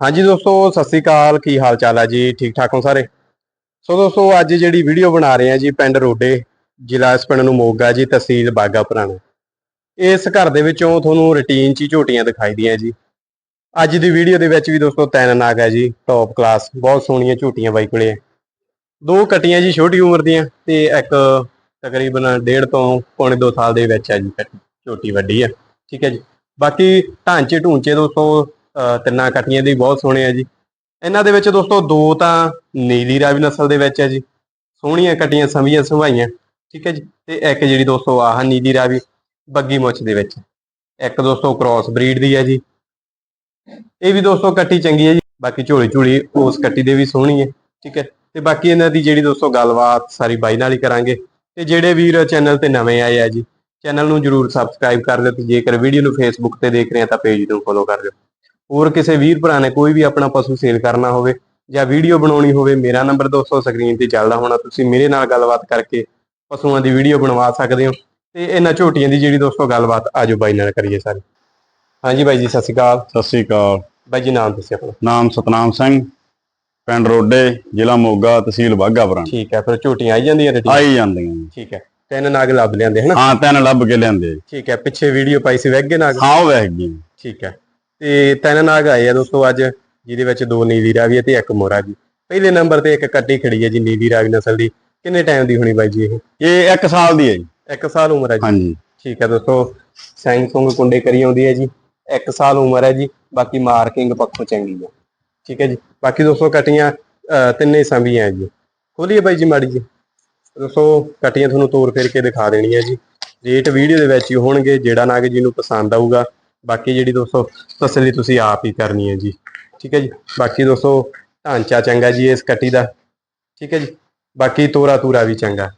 ਹਾਂਜੀ ਦੋਸਤੋ, ਸਤਿ ਸ੍ਰੀ ਅਕਾਲ। ਕੀ ਹਾਲ ਚਾਲ ਹੈ ਜੀ? ਠੀਕ ਠਾਕ ਹੋ ਸਾਰੇ? ਸੋ ਦੋਸਤੋ, ਅੱਜ ਜਿਹੜੀ ਵੀਡੀਓ ਬਣਾ ਰਹੇ ਹਾਂ ਜੀ, ਪਿੰਡ ਰੋਡੇ, ਜ਼ਿਲ੍ਹਾ ਇਸ ਪਿੰਡ ਨੂੰ ਮੋਗਾ ਜੀ, ਤਹਿਸੀਲ ਬਾਗਾ ਪੁਰਾਣਾ। ਇਸ ਘਰ ਦੇ ਵਿੱਚੋਂ ਤੁਹਾਨੂੰ ਰੁਟੀਨ ਚ ਹੀ ਝੋਟੀਆਂ ਦਿਖਾਈ ਦੀਆਂ ਜੀ। ਅੱਜ ਦੀ ਵੀਡੀਓ ਦੇ ਵਿੱਚ ਵੀ ਦੋਸਤੋ, ਤਿੰਨ ਨਾਗ ਹੈ ਜੀ ਟੌਪ ਕਲਾਸ ਬਹੁਤ ਸੋਹਣੀਆਂ ਝੋਟੀਆਂ ਬਾਈ ਕੋਲੇ ਹੈ। ਦੋ ਕੱਟੀਆਂ ਜੀ, ਛੋਟੀ ਉਮਰ ਦੀਆਂ ਤੇ ਇੱਕ ਤਕਰੀਬਨ ਡੇਢ ਤੋਂ ਪੌਣੇ 2 ਸਾਲ ਦੇ ਵਿੱਚ ਹੈ ਜੀ ਕੱਟੀ। ਝੋਟੀ ਵੱਡੀ ਆ। ਠੀਕ ਹੈ ਜੀ। ਬਾਕੀ ਢਾਂਚੇ ਢੂੰਚੇ ਦੋਸਤੋ ਤਿੰਨਾਂ ਕੱਟੀਆਂ ਦੀ ਬਹੁਤ ਸੋਹਣੇ ਆ ਜੀ। ਇਹਨਾਂ ਦੇ ਵਿੱਚ ਦੋਸਤੋ ਦੋ ਤਾਂ ਨੀਲੀ ਰਾਵੀ ਨਸਲ ਦੇ ਵਿੱਚ ਹੈ ਜੀ। ਸੋਹਣੀਆਂ ਕੱਟੀਆਂ ਸੰਭੀਆਂ ਸੰਭਾਈਆਂ ਠੀਕ ਹੈ ਜੀ। ਤੇ ਇੱਕ ਜਿਹੜੀ ਦੋਸਤੋ ਆਹ ਨੀਲੀ ਰਾਵੀ, ਬੱਗੀ ਮੁੱਛ ਦੇ ਵਿੱਚ। ਇੱਕ ਦੋਸਤੋ ਕ੍ਰਾਸ ਬਰੀਡ ਦੀ ਹੈ ਜੀ। ਇਹ ਵੀ ਦੋਸਤੋ ਕੱਟੀ ਚੰਗੀ ਹੈ ਜੀ। ਬਾਕੀ ਝੋਲੀ ਝੋਲੀ ਉਸ ਕੱਟੀ ਦੇ ਵੀ ਸੋਹਣੀ ਹੈ ਠੀਕ ਹੈ। ਤੇ ਬਾਕੀ ਇਹਨਾਂ ਦੀ ਜਿਹੜੀ ਦੋਸਤੋ ਗੱਲਬਾਤ ਸਾਰੀ ਬਾਈ ਨਾਲ ਹੀ ਕਰਾਂਗੇ। ਤੇ ਜਿਹੜੇ ਵੀਰ ਚੈਨਲ ਤੇ ਨਵੇਂ ਆਏ ਆ ਜੀ ਚੈਨਲ ਨੂੰ ਜਰੂਰ ਸਬਸਕ੍ਰਾਈਬ ਕਰ ਲਿਓ ਤੇ ਜੇਕਰ ਵੀਡੀਓ ਨੂੰ ਫੇਸਬੁੱਕ ਤੇ ਦੇਖ ਰਹੇ ਆ ਤਾਂ ਪੇਜ ਨੂੰ ਫੋਲੋ ਕਰ ਲਿਓ ਹੋਰ ਕਿਸੇ ਵੀਰ ਭਰਾ ਨੇ ਕੋਈ ਵੀ ਆਪਣਾ ਪਸ਼ੂ ਸੇਲ ਕਰਨਾ ਹੋਵੇ ਜਾਂ ਵੀਡੀਓ ਬਣਾਉਣੀ ਹੋਵੇ ਮੇਰਾ ਨੰਬਰ ਦੋਸਤੋ ਸਕਰੀਨ ਤੇ ਚੱਲਦਾ ਹੋਣਾ ਤੁਸੀਂ ਮੇਰੇ ਨਾਲ ਗੱਲਬਾਤ ਕਰਕੇ ਪਸ਼ੂਆਂ ਦੀ ਵੀਡੀਓ ਬਣਵਾ ਸਕਦੇ ਹੋ ਤੇ ਇਹਨਾਂ ਝੋਟੀਆਂ ਦੀ ਜਿਹੜੀ ਦੋਸਤੋ ਗੱਲਬਾਤ ਆਜੋ ਬਾਈ ਨਾਲ ਕਰੀਏ ਸਾਰੀ। ਹਾਂਜੀ ਬਾਈ ਜੀ ਸਤਿ ਸ਼੍ਰੀ ਅਕਾਲ। ਸਤਿ ਸ੍ਰੀ ਅਕਾਲ। ਬਾਈ ਜੀ ਨਾਮ ਦੱਸਿਓ ਆਪਣਾ। ਨਾਮ ਸਤਨਾਮ ਸਿੰਘ ਪਿੰਡ ਰੋਡੇ ਜ਼ਿਲ੍ਹਾ ਮੋਗਾ ਤਹਿਸੀਲ ਬਾਘਾਪੁਰਾ ਠੀਕ ਹੈ ਫਿਰ ਝੋਟੀਆਂ ਆਈ ਜਾਂਦੀਆਂ ਰੈਡੀ ਆਈ ਜਾਂਦੀਆਂ। ਠੀਕ ਹੈ। ਤਿੰਨ ਨਾਗ ਲੱਭ ਲਿਆਂਦੇ ਹਨਾ? ਹਾਂ ਤਿੰਨ ਲੱਭ ਕੇ ਲਿਆਂਦੇ। ਠੀਕ ਹੈ ਪਿੱਛੇ ਵੀਡੀਓ ਪਾਈ ਸੀ ਵੈਗੇ ਨਾਗ? ਹਾਂ ਉਹ ਵਹਿ ਗਈ ਠੀਕ ਹੈ ਤੇ ਤਿੰਨ ਨਾਗ ਆਏ ਆ ਦੋਸਤੋ ਅੱਜ ਜਿਹਦੇ ਵਿੱਚ ਦੋ ਨੀਲੀ ਰਾਵੀ ਤੇ ਇੱਕ ਮੋਰਾ ਜੀ। ਪਹਿਲੇ ਨੰਬਰ ਤੇ ਇੱਕ ਕੱਟੀ ਖੜੀ ਹੈ ਜੀ ਨੀਲੀ ਰਾਵੀ ਨਸਲ ਦੀ। ਕਿੰਨੇ ਟਾਈਮ ਦੀ ਹੋਣੀ ਬਾਈ ਜੀ ਇਹ? ਇਹ 1 ਸਾਲ ਦੀ ਹੈ ਜੀ। ਇੱਕ ਸਾਲ ਉਮਰ ਹੈ ਜੀ। ਹਾਂਜੀ। ਠੀਕ ਹੈ ਦੋਸਤੋ ਸੈਂਗ ਸੁੰਗ ਕੁੰਡੇ ਕਰੀ ਆਉਂਦੀ ਹੈ ਜੀ। ਇੱਕ ਸਾਲ ਉਮਰ ਹੈ ਜੀ ਬਾਕੀ ਮਾਰਕਿੰਗ ਪੱਖੋਂ ਚੰਗੀ ਹੈ ਠੀਕ ਹੈ ਜੀ ਬਾਕੀ ਦੋਸਤੋ ਕਟੀਆਂ ਤਿੰਨੇ ਸੰਭੀਆਂ ਜੀ। ਖੋਲੀਏ ਬਾਈ ਜੀ ਮਾੜੀ ਜੀ ਦੋਸਤੋ ਕਟੀਆਂ ਤੁਹਾਨੂੰ ਤੋਰ ਫੇਰ ਕੇ ਦਿਖਾ ਦੇਣੀ ਹੈ ਜੀ। ਰੇਟ ਵੀਡੀਓ ਦੇ ਵਿੱਚ ਹੀ ਹੋਣਗੇ ਜਿਹੜਾ ਨਾਗ ਜੀ ਨੂੰ ਪਸੰਦ ਆਊਗਾ। ਬਾਕੀ ਜਿਹੜੀ ਦੋਸਤੋ ਤਸੱਲੀ ਤੁਸੀਂ ਆਪ ਹੀ ਕਰਨੀ ਹੈ ਜੀ। ਠੀਕ ਹੈ ਜੀ? ਬਾਕੀ ਦੋਸਤੋ ਢਾਂਚਾ ਚੰਗਾ ਜੀ ਇਸ ਕੱਟੀ ਦਾ। ਠੀਕ ਹੈ ਜੀ? ਬਾਕੀ ਤੋਰਾ ਤੂਰਾ ਵੀ ਚੰਗਾ।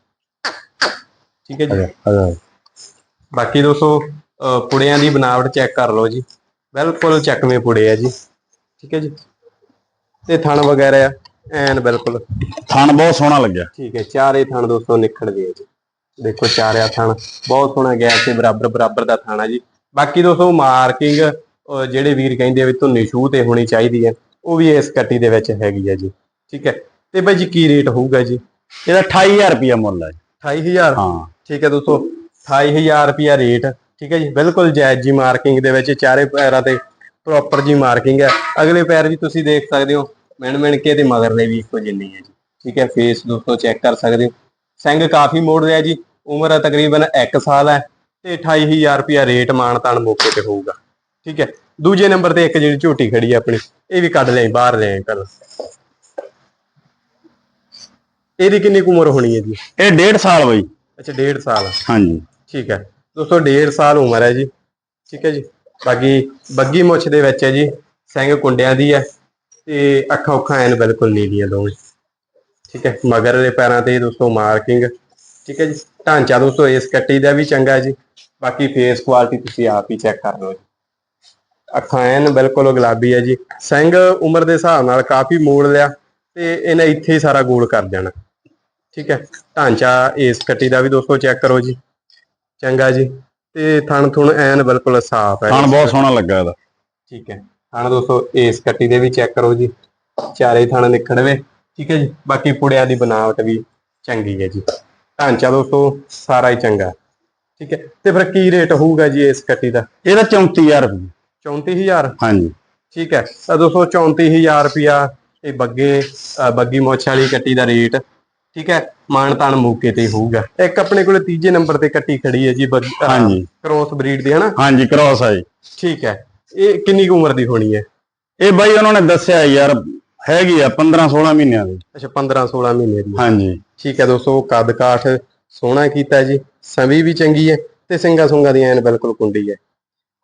ਠੀਕ ਹੈ ਜੀ? ਬਾਕੀ ਦੋਸਤੋ ਪੁੜਿਆਂ ਦੀ ਬਣਾਵਟ ਚੈੱਕ ਕਰ ਲਓ ਜੀ। ਬਿਲਕੁਲ ਚੱਕਵੇਂ ਪੁੜੇ ਆ ਜੀ। ਠੀਕ ਹੈ ਜੀ? ਤੇ ਥਣ ਵਗੈਰਾ ਆ, ਐਨ ਬਿਲਕੁਲ। ਥਣ ਬਹੁਤ ਸੋਹਣਾ ਲੱਗਿਆ। ਠੀਕ ਹੈ ਚਾਰੇ ਥਣ ਦੋਸਤੋ ਨਿਖੜਦੇ ਆ ਜੀ। ਦੇਖੋ ਚਾਰਿਆ ਥਣ ਬਹੁਤ ਸੋਹਣਾ ਗੈਪ ਤੇ ਬਰਾਬਰ ਬਰਾਬਰ ਦਾ ਥਾਣਾ ਜੀ। ਬਾਕੀ ਦੋਸਤੋ ਮਾਰਕਿੰਗ ਜਿਹੜੇ ਵੀਰ ਕਹਿੰਦੇ ਆ ਵੀ ਧੁੰਨੀ ਸ਼ੂ ਤੇ ਹੋਣੀ ਚਾਹੀਦੀ ਹੈ ਉਹ ਵੀ ਇਸ ਕੱਟੀ ਦੇ ਵਿੱਚ ਹੈਗੀ ਹੈ ਜੀ। ਠੀਕ ਹੈ ਤੇ ਬਾਈ ਜੀ ਕੀ ਰੇਟ ਹੋਊਗਾ ਜੀ? ਇਹਦਾ 28000 ਰੁਪਇਆ ਮੁੱਲ ਹੈ 28000 ਹਾਂ। ਠੀਕ ਹੈ ਦੋਸਤੋ 28000 ਰੁਪਿਆ ਰੇਟ ਠੀਕ ਹੈ ਜੀ। ਬਿਲਕੁਲ ਜਾਇਜ਼ ਜੀ ਮਾਰਕਿੰਗ ਦੇ ਵਿੱਚ ਚਾਰੇ ਪੈਰਾਂ ਤੇ ਪ੍ਰੋਪਰ ਜੀ ਮਾਰਕਿੰਗ ਹੈ। ਅਗਲੇ ਪੈਰ ਵੀ ਤੁਸੀਂ ਦੇਖ ਸਕਦੇ ਹੋ। ਮਿਣ ਮਿਣ ਕੇ ਤੇ ਮਗਰਲੇ ਵੀ ਇੱਕੋ ਜਿੰਨੀ ਹੈ ਜੀ। ਠੀਕ ਹੈ ਫੇਸ ਦੋਸਤੋ ਚੈੱਕ ਕਰ ਸਕਦੇ ਹੋ। ਸਿੰਘ ਕਾਫੀ ਮੋੜ ਰਿਹਾ ਜੀ। ਉਮਰ ਹੈ ਤਕਰੀਬਨ 1 ਸਾਲ ਹੈ ਤੇ 28000 ਰੁਪਿਆ ਰੇਟ ਮਾਨਤਾਨ ਮੌਕੇ ਤੇ ਹੋਊਗਾ। ਠੀਕ ਹੈ ਦੂਜੇ ਨੰਬਰ ਤੇ ਇੱਕ ਜਿਹੜੀ ਝੋਟੀ ਖੜੀ ਹੈ ਆਪਣੀ ਇਹ ਵੀ ਕੱਢ ਲਿਆਈ ਬਾਹਰ ਲਿਆਈ ਕਰ ਇਹਦੀ ਕਿੰਨੀ ਕੁ ਉਮਰ ਹੋਣੀ ਹੈ ਜੀ? ਇਹ 1.5 ਸਾਲ ਬਈ। ਅੱਛਾ 1.5 ਸਾਲ। ਹਾਂਜੀ। ਠੀਕ ਹੈ ਦੋਸਤੋ 1.5 ਸਾਲ ਉਮਰ ਹੈ ਜੀ। ਠੀਕ ਹੈ ਜੀ। ਬਾਕੀ ਬੱਗੀ ਮੁੱਛ ਦੇ ਵਿੱਚ ਹੈ ਜੀ। ਸਿੰਘ ਕੁੰਡਿਆਂ ਦੀ ਹੈ। ਤੇ ਅੱਖਾਂ ਉੱਖਾਂ ਐਨ ਬਿਲਕੁਲ ਨੀਲੀਆਂ ਦੋਵੇਂ। ਠੀਕ ਹੈ? ਮਗਰਲੇ ਪੈਰਾਂ ਤੇ ਦੋਸਤੋ ਮਾਰਕਿੰਗ ਠੀਕ ਹੈ ਜੀ? ਢਾਂਚਾ ਦੋਸਤੋ ਇਸ ਕੱਟੀ ਦਾ ਵੀ ਚੰਗਾ ਹੈ ਜੀ। ਬਾਕੀ ਫੇਸ ਕੁਆਲਿਟੀ ਤੁਸੀਂ ਆਪ ਹੀ ਚੈੱਕ ਕਰ ਲਓ ਜੀ। ਅੱਖਾਂ ਐਨ ਬਿਲਕੁਲ ਗੁਲਾਬੀ ਹੈ ਜੀ। ਸਿੰਘ ਉਮਰ ਦੇ ਹਿਸਾਬ ਨਾਲ ਕਾਫੀ ਮੋੜ ਲਿਆ ਤੇ ਇਹਨੇ ਇੱਥੇ ਹੀ ਸਾਰਾ ਗੋਲ ਕਰ ਜਾਣਾ ਠੀਕ ਹੈ? ਢਾਂਚਾ ਇਸ ਕੱਟੀ ਦਾ ਵੀ ਦੋਸਤੋ ਚੈੱਕ ਕਰੋ ਜੀ। ਚੰਗਾ ਜੀ। ਤੇ ਥਣ ਥੁਣ ਐਨ ਬਿਲਕੁਲ ਸਾਫ਼ ਹੈ ਥਣ ਬਹੁਤ ਸੋਹਣਾ ਲੱਗਾ ਇਹਦਾ। ਠੀਕ ਹੈ? ਥਣ ਦੋਸਤੋ ਇਸ ਕੱਟੀ ਦੇ ਵੀ ਚੈੱਕ ਕਰੋ ਜੀ। ਚਾਰੇ ਥਣ ਨਿਕੜਵੇ ਠੀਕ ਹੈ ਜੀ। ਬਾਕੀ ਪੁੜਿਆਂ ਦੀ ਬਣਾਵਟ ਵੀ ਚੰਗੀ ਹੈ ਜੀ। ਢਾਂਚਾ ਦੋਸਤੋ ਸਾਰਾ ਹੀ ਚੰਗਾ। ਠੀਕ ਹੈ। ਤੇ ਫਿਰ ਕੀ ਰੇਟ ਹੋਊਗਾ ਜੀ ਇਸ ਕੱਟੀ ਦਾ? ਇਹਦਾ 34000 ਰੁਪਇਆ 34000 ਹਾਂਜੀ। ਠੀਕ ਹੈ। ਤਾਂ ਦੋਸਤੋ 34000 ਰੁਪਿਆ ਇਹ ਬੱਗੇ ਬੱਗੀ ਮੋਛ ਵਾਲੀ ਕੱਟੀ ਦਾ ਰੇਟ ਠੀਕ ਹੈ। ਮਾਨ ਤਾਨ ਮੌਕੇ ਤੇ ਹੀ ਹੋਊਗਾ। ਇੱਕ ਆਪਣੇ ਕੋਲੇ ਤੀਜੇ ਨੰਬਰ ਤੇ ਕੱਟੀ ਖੜੀ ਹੈ ਜੀ ਹਾਂਜੀ। ਕ੍ਰੋਸ ਬਰੀਡ ਦੀ ਹਨਾ ਹਾਂਜੀ ਕ੍ਰੋਸ ਹੈ ਠੀਕ ਹੈ। ਇਹ ਕਿੰਨੀ ਕੁ ਉਮਰ ਦੀ ਹੋਣੀ ਹੈ? ਇਹ ਬਾਈ ਉਹਨਾਂ ਨੇ ਦੱਸਿਆ ਯਾਰ ਹੈਗੀ ਆ 15 16 ਮਹੀਨਿਆਂ ਦੀ। ਅੱਛਾ 15 16 ਮਹੀਨੇ ਦੀ। ਹਾਂਜੀ। ਠੀਕ ਹੈ ਦੋਸਤੋ ਕੱਦ ਕਾਠ ਸੋਹਣਾ ਕੀਤਾ ਜੀ। ਸਮੀ ਵੀ ਚੰਗੀ ਹੈ ਤੇ ਸਿੰਗਾ ਸੁੰਗਾ ਦੀ ਐਨ ਬਿਲਕੁਲ ਕੁੰਡੀ ਹੈ।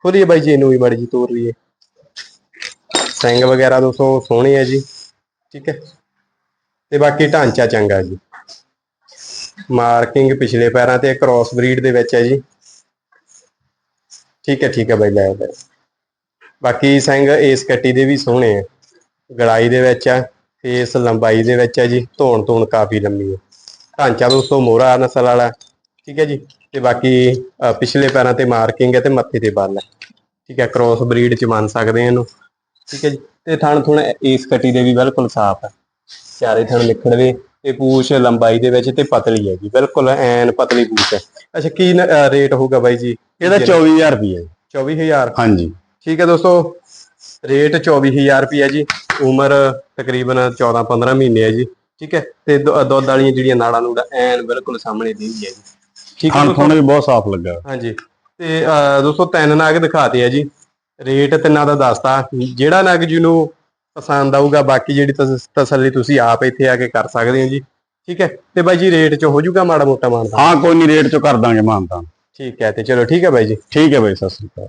ਖੋਲੀਏ ਬਾਈ ਜੀ ਇਹਨੂੰ ਵੀ ਮਾੜੀ ਜੀ ਤੋਰ ਲਈਏ। ਸਿੰਘ ਵਗੈਰਾ ਦੋਸਤੋ ਸੋਹਣੇ ਹੈ ਜੀ। ਠੀਕ ਹੈ। ਤੇ ਬਾਕੀ ਢਾਂਚਾ ਚੰਗਾ ਜੀ। ਮਾਰਕਿੰਗ ਪਿਛਲੇ ਪੈਰਾਂ ਤੇ ਕ੍ਰਾਸ ਬਰੀਡ ਦੇ ਵਿੱਚ ਹੈ ਜੀ। ਠੀਕ ਹੈ ਠੀਕ ਹੈ ਬਾਈ ਲੈ ਲੈ ਬਾਕੀ ਸਿੰਘ ਇਸ ਕੱਟੀ ਦੇ ਵੀ ਸੋਹਣੇ ਆ। ਗੜਾਈ ਦੇ ਵਿੱਚ ਆ ਫੇਸ ਲੰਬਾਈ ਦੇ ਵਿੱਚ ਹੈ ਜੀ ਧੌਣ ਧੌਣ ਕਾਫੀ ਲੰਮੀ ਹੈ ਢਾਂਚਾ ਦੋਸਤੋ ਮੋਹਰਾ ਨਸਲ ਵਾਲਾ ਠੀਕ ਹੈ ਜੀ? ਤੇ ਬਾਕੀ ਪਿਛਲੇ ਪੈਰਾਂ ਤੇ ਮਾਰਕਿੰਗ ਹੈ ਤੇ ਮੱਥੇ ਤੇ ਬੱਲ ਹੈ ਠੀਕ ਹੈ ਕ੍ਰੋਸ ਬਰੀਡ ਚ ਮੰਨ ਸਕਦੇ ਆ ਇਹਨੂੰ। ਠੀਕ ਹੈ ਜੀ? ਤੇ ਥਣ ਥੁਣ ਇਸ ਕਟੀ ਦੇ ਵੀ ਬਿਲਕੁਲ ਸਾਫ਼ ਹੈ ਚਾਰੇ ਥਣ ਨਿਕੜਵੇ ਤੇ ਪੂਛ ਲੰਬਾਈ ਦੇ ਵਿੱਚ ਤੇ ਪਤਲੀ ਹੈ ਜੀ ਬਿਲਕੁਲ ਐਨ ਪਤਲੀ ਪੂਛ ਹੈ ਅੱਛਾ ਕੀ ਰੇਟ ਹੋਊਗਾ ਬਾਈ ਜੀ? ਇਹਦਾ 24000 ਰੁਪਏ ਜੀ। 24000 ਹਾਂਜੀ। ਠੀਕ ਹੈ ਦੋਸਤੋ ਰੇਟ 24000 ਰੁਪਏ ਜੀ। ਉਮਰ ਤਕਰੀਬਨ 14-15 ਮਹੀਨੇ ਹੈ ਜੀ। ਠੀਕ ਹੈ ਤੇ ਦੁੱਧ ਵਾਲੀਆਂ ਜਿਹੜੀਆਂ ਨਾੜਾਂ ਨੂੜਾਂ ਐਨ ਬਿਲਕੁਲ ਸਾਹਮਣੇ ਦੀ ਹੈ ਜੀ। ਠੀਕ ਹੈ? ਖੋਣ ਵੀ ਬਹੁਤ ਸਾਫ਼ ਲੱਗਾ। ਹਾਂਜੀ। ਤੇ ਦੋਸਤੋ ਤਿੰਨ ਨਗ ਦਿਖਾਤੇ ਆ ਜੀ। ਰੇਟ ਤਿੰਨਾਂ ਦਾ ਦੱਸਤਾ। ਜਿਹੜਾ ਨਗ ਜਿਹਨੂੰ ਪਸੰਦ ਆਊਗਾ ਬਾਕੀ ਜਿਹੜੀ ਤਸ- ਤਸੱਲੀ ਤੁਸੀਂ ਆਪ ਇੱਥੇ ਆ ਕੇ ਕਰ ਸਕਦੇ ਹੋ ਜੀ। ਠੀਕ ਹੈ ਤੇ ਬਾਈ ਜੀ ਰੇਟ ਚ ਹੋ ਜਾਊਗਾ ਮਾੜਾ ਮੋਟਾ ਮਾਨਤਾ। ਹਾਂ ਕੋਈ ਨਹੀਂ ਰੇਟ ਚੋਂ ਕਰ ਦਾਂਗੇ ਮਾਨਤਾ। ਠੀਕ ਹੈ ਤੇ ਚਲੋ ਠੀਕ ਹੈ ਬਾਈ ਜੀ। ਠੀਕ ਹੈ ਬਾਈ ਸਤਿ ਸ੍ਰੀ ਅਕਾਲ।